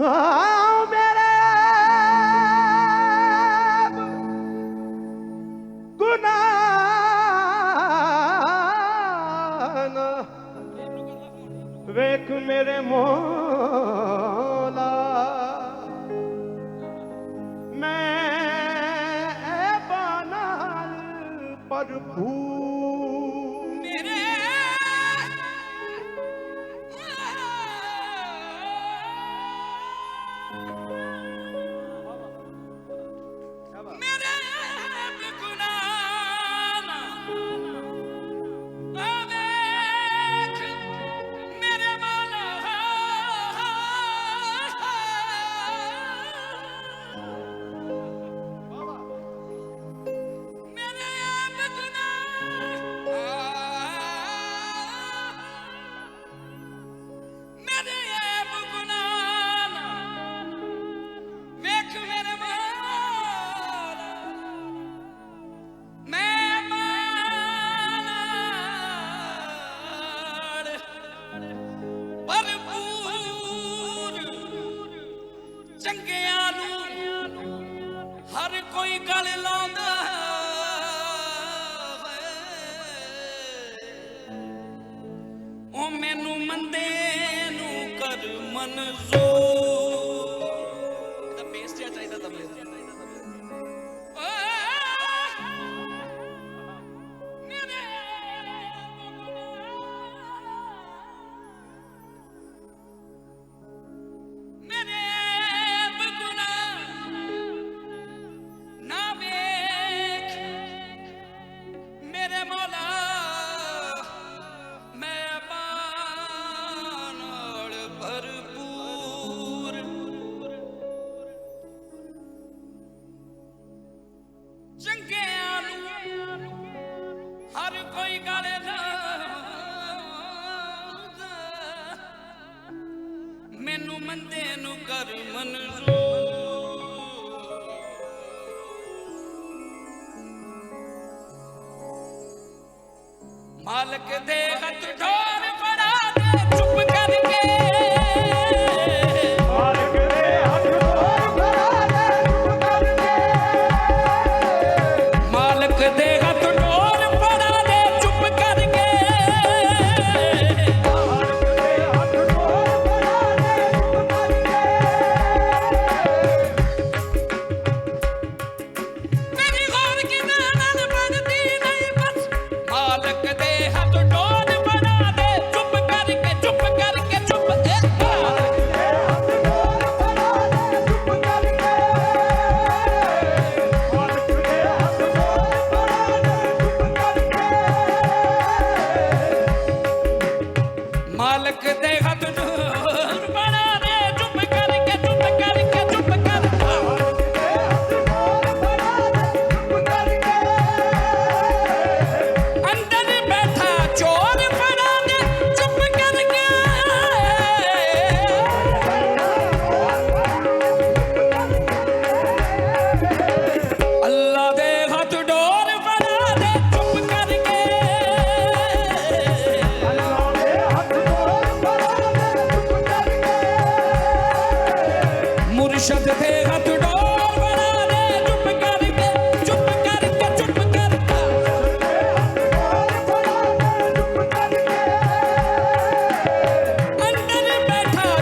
ਆਉ ਮੇਰੇ ਗੁਨਾਹ ਵੇਖ ਮੇਰੇ ਮੋਹ ਹਰ ਕੋਈ ਗਲ ਲਾਉਂਦਾ ਉਹ ਮੈਨੂੰ ਮੰਦੇ ਨੂੰ ਕਰ ਮਨਜ਼ੂਰ। ਮੰਦੇ ਨੂੰ ਕਰ ਮਨਜ਼ੂਰ। ਮਾਲਕ ਦੇ ਹੱਥ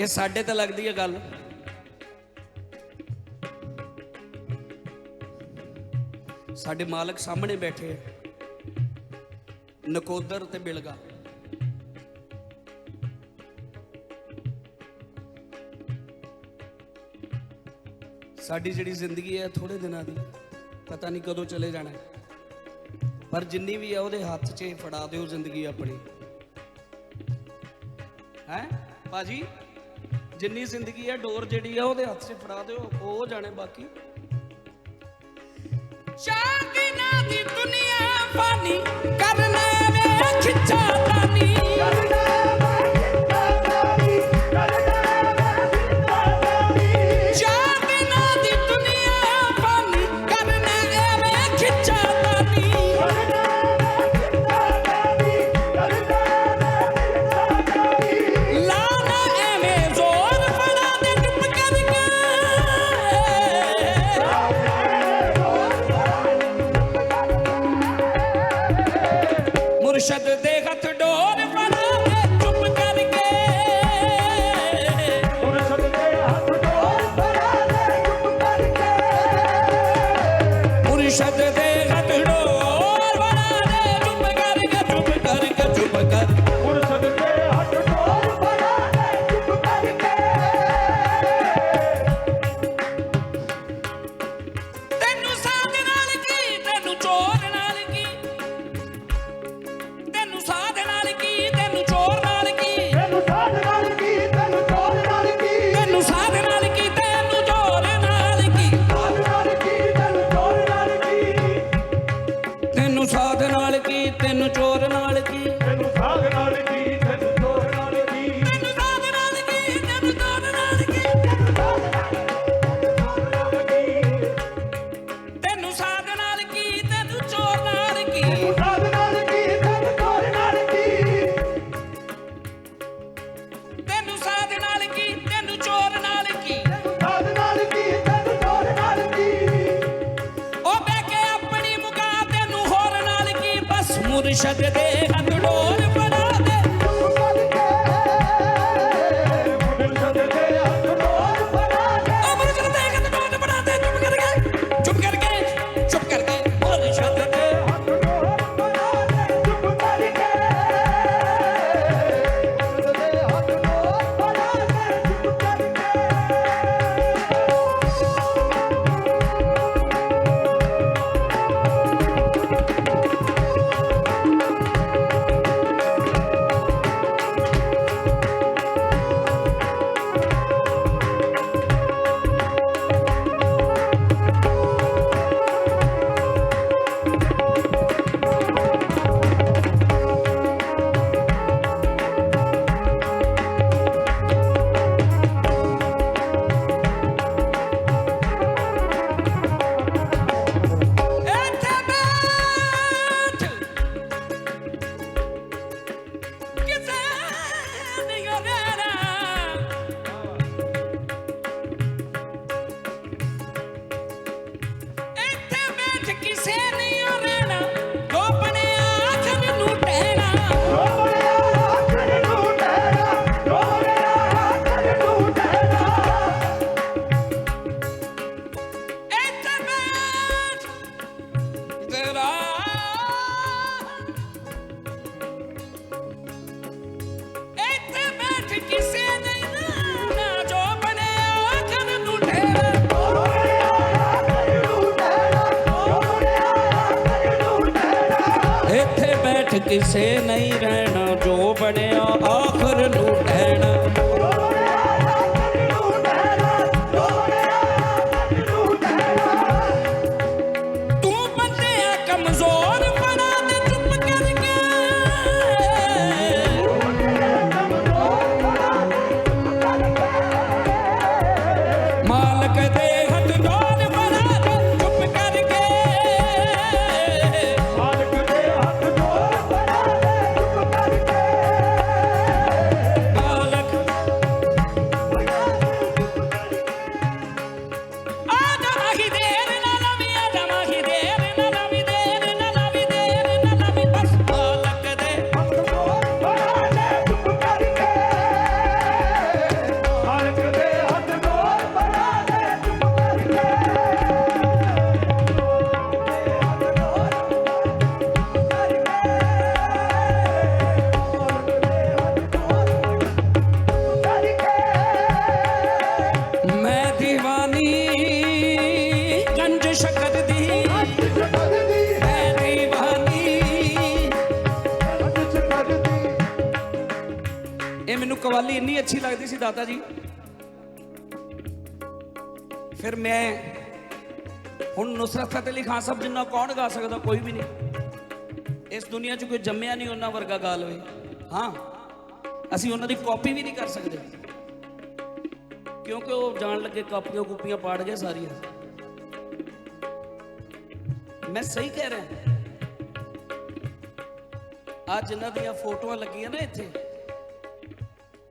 ਇਹ ਸਾਡੇ ਤੇ ਲੱਗਦੀ ਹੈ ਗੱਲ। ਸਾਡੇ ਮਾਲਕ ਸਾਹਮਣੇ ਬੈਠੇ ਨਕੋਦਰ ਤੇ ਬਿਲਗਾ। ਸਾਡੀ ਜਿਹੜੀ ਜ਼ਿੰਦਗੀ ਹੈ ਥੋੜੇ ਦਿਨਾਂ ਦੀ, ਪਤਾ ਨਹੀਂ ਕਦੋਂ ਚਲੇ ਜਾਣਾ ਪਰ ਜਿੰਨੀ ਵੀ ਹੈ ਉਹਦੇ ਹੱਥ 'ਚ ਫੜਾ ਦਿਓ ਜ਼ਿੰਦਗੀ ਆਪਣੀ। ਹੈ? ਭਾਜੀ? ਜਿੰਨੀ ਜ਼ਿੰਦਗੀ ਹੈ, ਡੋਰ ਜਿਹੜੀ ਆ, ਉਹਦੇ ਹੱਥ 'ਚ ਫੜਾ ਦਿਓ, ਉਹ ਜਾਣੇ ਬਾਕੀ। ਸ਼ਾਦੀ ਨਾ ਦੀ ਦੁਨੀਆ ਫਾਨੀ ਕਰਨਾ ਵੇ ਖਿੱਚਾ। সাথে সাথে দে ਕਿਸੇ ਨਹੀਂ ਰਹਿਣਾ ਜੋ ਬਣਿਆ ਆਖ ਕਵਾਲੀ ਇੰਨੀ ਅੱਛੀ ਲੱਗਦੀ ਸੀ ਦਾਤਾ ਜੀ। ਫਿਰ ਮੈਂ ਹੁਣ ਨੁਸਰਤ ਫਤਿਹ ਅਲੀ ਖਾਨ ਸਾਹਿਬ ਜਿੰਨਾ ਕੌਣ ਗਾ ਸਕਦਾ, ਕੋਈ ਵੀ ਨਹੀਂ। ਇਸ ਦੁਨੀਆ 'ਚ ਕੋਈ ਜੰਮਿਆ ਨਹੀਂ, ਉਹਨਾਂ ਵਰਗਾ ਗਾ ਲਵੇ। ਹਾਂ, ਅਸੀਂ ਉਹਨਾਂ ਦੀ ਕਾਪੀ ਵੀ ਨਹੀਂ ਕਰ ਸਕਦੇ। ਕਿਉਂਕਿ ਉਹ ਜਾਣ ਲੱਗੇ ਕਾਪੀਆਂ ਕੂਪੀਆਂ ਪਾੜ ਗਏ ਸਾਰੀਆਂ। ਮੈਂ ਸਹੀ ਕਹਿ ਰਿਹਾ। ਅੱਜ ਇਹਨਾਂ ਦੀਆਂ ਫੋਟੋਆਂ ਲੱਗੀਆਂ ਨਾ ਇੱਥੇ।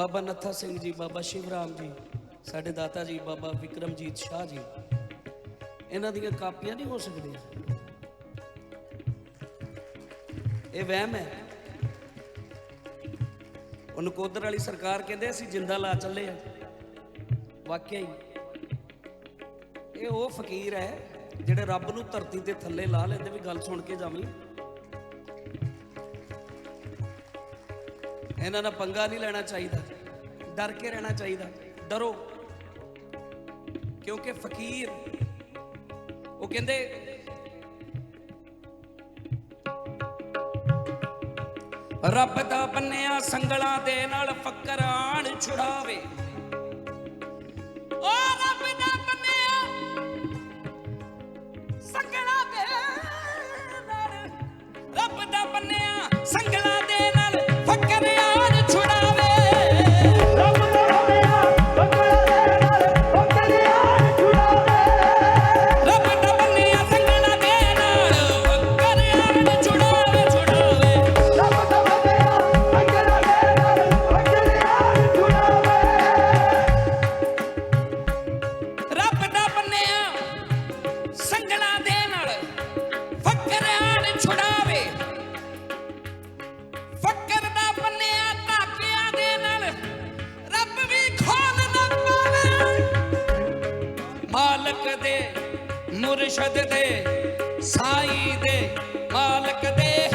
ਬਾਬਾ ਨੱਥਾ ਸਿੰਘ ਜੀ, ਬਾਬਾ ਸ਼ਿਵਰਾਮ ਜੀ, ਸਾਡੇ ਦਾਤਾ ਜੀ, ਬਾਬਾ ਵਿਕਰਮਜੀਤ ਸ਼ਾਹ ਜੀ। ਇਹਨਾਂ ਦੀਆਂ ਕਾਪੀਆਂ ਨਹੀਂ ਹੋ ਸਕਦੀਆਂ। ਇਹ ਵਹਿਮ ਹੈ। ਉਹ ਨਕੋਦਰ ਵਾਲੀ ਸਰਕਾਰ ਕਹਿੰਦੇ ਅਸੀਂ ਜਿੰਦਾ ਲਾ ਚੱਲੇ ਆ। ਵਾਕਿਆ ਹੀ। ਇਹ ਉਹ ਫਕੀਰ ਹੈ, ਜਿਹੜੇ ਰੱਬ ਨੂੰ ਧਰਤੀ ਤੇ ਥੱਲੇ ਲਾ ਲੈਂਦੇ ਵੀ ਗੱਲ ਸੁਣ ਕੇ ਜਾਵੀਂ। ਇਹਨਾਂ ਨਾਲ ਪੰਗਾ ਨਹੀਂ ਲੈਣਾ ਚਾਹੀਦਾ। ਡਰ ਕੇ ਰਹਿਣਾ ਚਾਹੀਦਾ। ਡਰੋ। ਕਿਉਂਕਿ ਫਕੀਰ, ਉਹ ਕਹਿੰਦੇ, ਰੱਬ ਦਾ ਬੰਨਿਆ ਸੰਗਲਾਂ ਦੇ ਨਾਲ ਫੱਕਰ ਆਣ ਛੁਡਾਵੇ। ਓ ਰੱਬ ਦਾ ਬੰਨਿਆ ਸੰਗਲਾਂ ਦੇ ਨਾਲ, ਰੱਬ ਦਾ ਬੰਨਿਆ ਸੰਗਲਾਂ ਮਾਲਕ ਦੇ ਮੁਰਸ਼ਦ ਦੇ ਸਾਈ ਦੇ ਮਾਲਕ ਦੇ